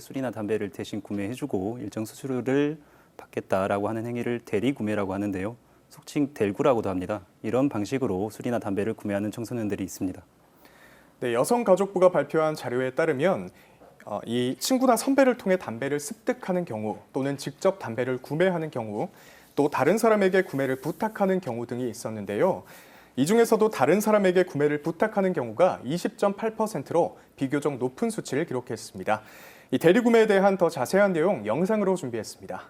술이나 담배를 대신 구매해주고 일정 수수료를 받겠다라고 하는 행위를 대리 구매라고 하는데요. 속칭 델구라고도 합니다. 이런 방식으로 술이나 담배를 구매하는 청소년들이 있습니다. 네, 여성가족부가 발표한 자료에 따르면 어, 이 친구나 선배를 통해 담배를 습득하는 경우 또는 직접 담배를 구매하는 경우 또 다른 사람에게 구매를 부탁하는 경우 등이 있었는데요. 이 중에서도 다른 사람에게 구매를 부탁하는 경우가 20.8%로 비교적 높은 수치를 기록했습니다. 이 대리 구매에 대한 더 자세한 내용 영상으로 준비했습니다.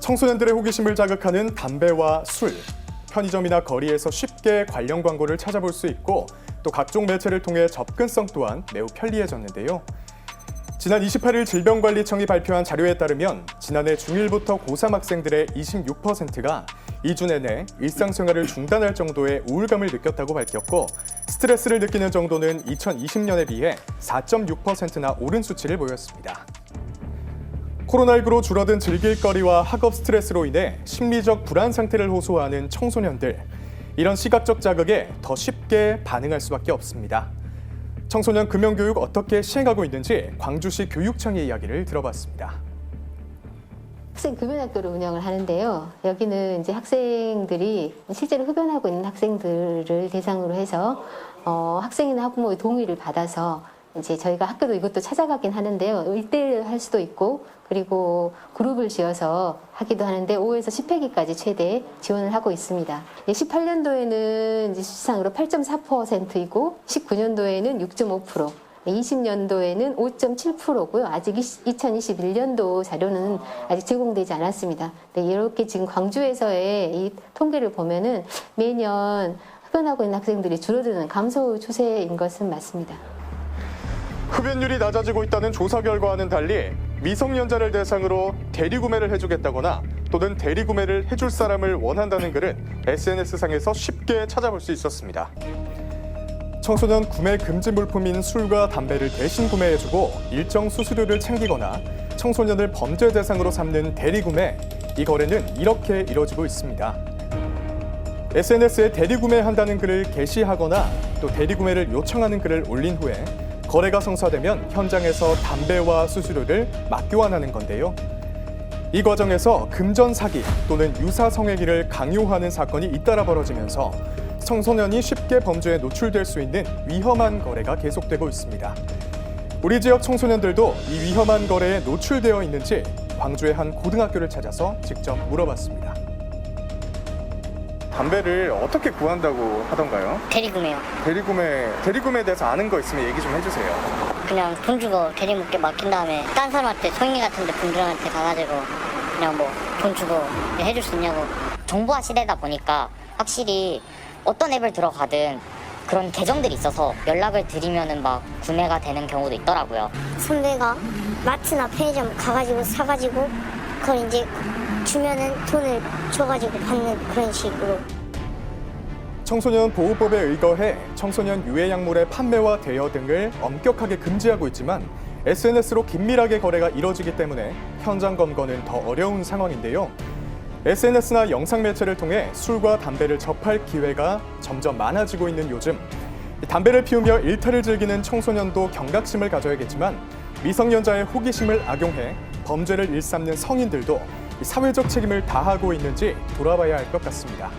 청소년들의 호기심을 자극하는 담배와 술. 편의점이나 거리에서 쉽게 관련 광고를 찾아볼 수 있고 또 각종 매체를 통해 접근성 또한 매우 편리해졌는데요. 지난 28일 질병관리청이 발표한 자료에 따르면 지난해 중1부터 고3 학생들의 26%가 2주 내내 일상생활을 중단할 정도의 우울감을 느꼈다고 밝혔고 스트레스를 느끼는 정도는 2020년에 비해 4.6%나 오른 수치를 보였습니다. 코로나19로 줄어든 즐길거리와 학업 스트레스로 인해 심리적 불안 상태를 호소하는 청소년들. 이런 시각적 자극에 더 쉽게 반응할 수밖에 없습니다. 청소년 금연교육 어떻게 시행하고 있는지 광주시 교육청의 이야기를 들어봤습니다. 학생 금연학교를 운영을 하는데요. 여기는 이제 학생들이 실제로 흡연하고 있는 학생들을 대상으로 해서 어, 학생이나 학부모의 동의를 받아서 이제 저희가 학교도 이것도 찾아가긴 하는데요. 1대1 할 수도 있고 그리고 그룹을 지어서 하기도 하는데 5에서 10회기까지 최대 지원을 하고 있습니다. 18년도에는 이제 수치상으로 8.4%이고 19년도에는 6.5%, 20년도에는 5.7%고요. 아직 2021년도 자료는 아직 제공되지 않았습니다. 네, 이렇게 지금 광주에서의 이 통계를 보면은 매년 흡연하고 있는 학생들이 줄어드는 감소 추세인 것은 맞습니다. 흡연율이 낮아지고 있다는 조사 결과와는 달리 미성년자를 대상으로 대리 구매를 해주겠다거나 또는 대리 구매를 해줄 사람을 원한다는 글은 SNS상에서 쉽게 찾아볼 수 있었습니다. 청소년 구매 금지 물품인 술과 담배를 대신 구매해주고 일정 수수료를 챙기거나 청소년을 범죄 대상으로 삼는 대리구매, 이 거래는 이렇게 이뤄지고 있습니다. SNS에 대리구매한다는 글을 게시하거나 또 대리구매를 요청하는 글을 올린 후에 거래가 성사되면 현장에서 담배와 수수료를 맞교환하는 건데요. 이 과정에서 금전 사기 또는 유사 성행위를 강요하는 사건이 잇따라 벌어지면서 청소년이 쉽게 범죄에 노출될 수 있는 위험한 거래가 계속되고 있습니다. 우리 지역 청소년들도 이 위험한 거래에 노출되어 있는지 광주의 한 고등학교를 찾아서 직접 물어봤습니다. 담배를 어떻게 구한다고 하던가요? 대리구매요. 대리구매, 대리구매에 대해서 아는 거 있으면 얘기 좀 해주세요. 그냥 돈 주고 대리목게 맡긴 다음에 딴 사람한테 송이 같은 데 분들한테 가가지고 그냥 뭐 돈 주고 해줄 수 있냐고 정보화 시대다 보니까 확실히 어떤 앱을 들어가든 그런 계정들이 있어서 연락을 드리면은 막 구매가 되는 경우도 있더라고요. 선배가 마트나 편의점 가가지고 사가지고 그걸 이제 주면은 돈을 줘가지고 받는 그런 식으로 청소년 보호법에 의거해 청소년 유해 약물의 판매와 대여 등을 엄격하게 금지하고 있지만 SNS로 긴밀하게 거래가 이뤄지기 때문에 현장 검거는 더 어려운 상황인데요. SNS나 영상 매체를 통해 술과 담배를 접할 기회가 점점 많아지고 있는 요즘 이 담배를 피우며 일탈을 즐기는 청소년도 경각심을 가져야겠지만 미성년자의 호기심을 악용해 범죄를 일삼는 성인들도 이 사회적 책임을 다하고 있는지 돌아봐야 할 것 같습니다.